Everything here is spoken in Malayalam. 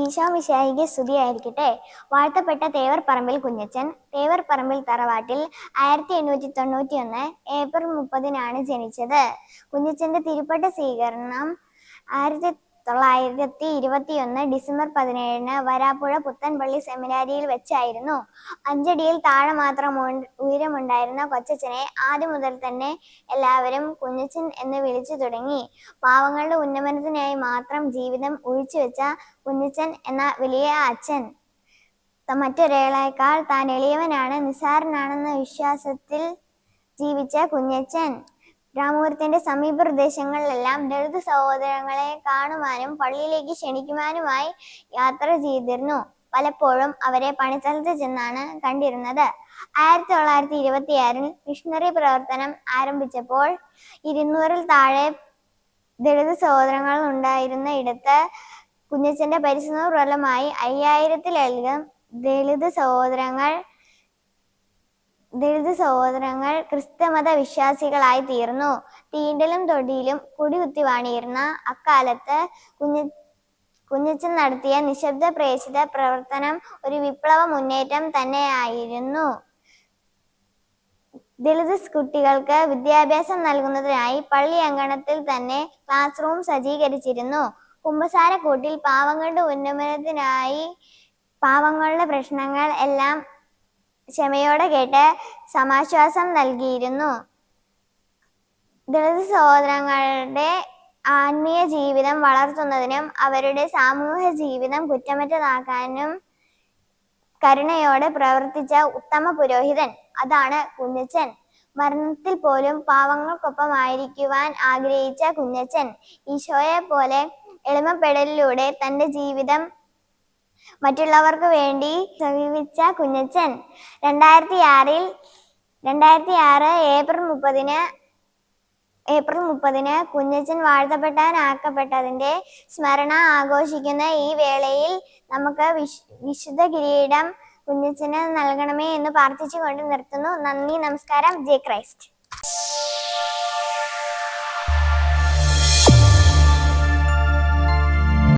ഈശോ മിശായിക്ക് സ്തുതിയായിരിക്കട്ടെ. വാഴ്ത്തപ്പെട്ട തേവർ പറമ്പിൽ കുഞ്ഞച്ചൻ തേവർ പറമ്പിൽ തറവാട്ടിൽ ആയിരത്തി എണ്ണൂറ്റി തൊണ്ണൂറ്റി ഒന്ന് ഏപ്രിൽ മുപ്പതിനാണ് ജനിച്ചത്. കുഞ്ഞച്ചന്റെ തിരുപ്പട്ട സ്വീകരണം ആയിരത്തി തൊള്ളായിരത്തി ഇരുപത്തിയൊന്ന് ഡിസംബർ പതിനേഴിന് വരാപ്പുഴ പുത്തൻപള്ളി സെമിനാരിയിൽ വെച്ചായിരുന്നു. അഞ്ചടിയിൽ താഴെ മാത്രം ഉയരമുണ്ടായിരുന്ന കൊച്ചച്ചനെ ആദ്യം മുതൽ തന്നെ എല്ലാവരും കുഞ്ഞച്ചൻ എന്ന് വിളിച്ചു തുടങ്ങി. പാവങ്ങളുടെ ഉന്നമനത്തിനായി മാത്രം ജീവിതം ഒഴിച്ചു വെച്ച കുഞ്ഞച്ചൻ എന്ന വലിയ അച്ഛൻ. മറ്റൊരാളേക്കാൾ താൻ എളിയവനാണ് നിസാരനാണെന്ന വിശ്വാസത്തിൽ ജീവിച്ച കുഞ്ഞച്ചൻ രാമപുരത്തിന്റെ സമീപ പ്രദേശങ്ങളിലെല്ലാം ദളിത് സഹോദരങ്ങളെ കാണുവാനും പള്ളിയിലേക്ക് ക്ഷണിക്കുവാനുമായി യാത്ര ചെയ്തിരുന്നു. പലപ്പോഴും അവരെ പണിസ്ഥലത്ത് ചെന്നാണ് കണ്ടിരുന്നത്. ആയിരത്തി തൊള്ളായിരത്തി ഇരുപത്തിയാറിൽ മിഷണറി പ്രവർത്തനം ആരംഭിച്ചപ്പോൾ ഇരുന്നൂറിൽ താഴെ ദളിത് സഹോദരങ്ങൾ ഉണ്ടായിരുന്ന ഇടത്ത് കുഞ്ഞച്ചന്റെ പരിശ്രമ ഫലമായി അയ്യായിരത്തിലധികം ദളിത് സഹോദരങ്ങൾ ദളിത് സഹോദരങ്ങൾ ക്രിസ്തമത വിശ്വാസികളായി തീർന്നു തീണ്ടലും തൊടിയിലും കുടികുത്തി വാണിയിരുന്ന അക്കാലത്ത് കുഞ്ഞ കുഞ്ഞച്ചൻ നടത്തിയ നിശബ്ദ പ്രേക്ഷിത പ്രവർത്തനം ഒരു വിപ്ലവ മുന്നേറ്റം തന്നെയായിരുന്നു. ദളിത് കുട്ടികൾക്ക് വിദ്യാഭ്യാസം നൽകുന്നതിനായി പള്ളി അങ്കണത്തിൽ തന്നെ ക്ലാസ് റൂം സജ്ജീകരിച്ചിരുന്നു. കുമ്പസാരക്കൂട്ടിൽ പാവങ്ങളുടെ ഉന്നമനത്തിനായി പാവങ്ങളുടെ പ്രശ്നങ്ങൾ എല്ലാം ക്ഷമയോടെ കേട്ട് സമാശ്വാസം നൽകിയിരുന്നു. ദളിത് സഹോദരങ്ങളുടെ ആത്മീയ ജീവിതം വളർത്തുന്നതിനും അവരുടെ സാമൂഹ്യ ജീവിതം കുറ്റമറ്റതാക്കാനും കരുണയോടെ പ്രവർത്തിച്ച ഉത്തമ പുരോഹിതൻ അതാണ് കുഞ്ഞച്ചൻ. മരണത്തിൽ പോലും പാവങ്ങൾക്കൊപ്പമായിരിക്കുവാൻ ആഗ്രഹിച്ച കുഞ്ഞച്ചൻ ഈശോയെ പോലെ എളിമപ്പെടലിലൂടെ തന്റെ ജീവിതം മറ്റുള്ളവർക്ക് വേണ്ടി സമീപിച്ച കുഞ്ഞച്ചൻ രണ്ടായിരത്തി ആറിൽ രണ്ടായിരത്തി ആറ് ഏപ്രിൽ മുപ്പതിന് ഏപ്രിൽ മുപ്പതിന് കുഞ്ഞച്ചൻ വാഴ്ത്തപ്പെട്ടാനാക്കപ്പെട്ടതിന്റെ സ്മരണ ആഘോഷിക്കുന്ന ഈ വേളയിൽ നമുക്ക് വിശ് വിശുദ്ധ കിരീടം കുഞ്ഞച്ചന് നൽകണമേ എന്ന് പ്രാർത്ഥിച്ചുകൊണ്ട് നിർത്തുന്നു. നന്ദി നമസ്കാരം. ജയ് ക്രൈസ്റ്റ്.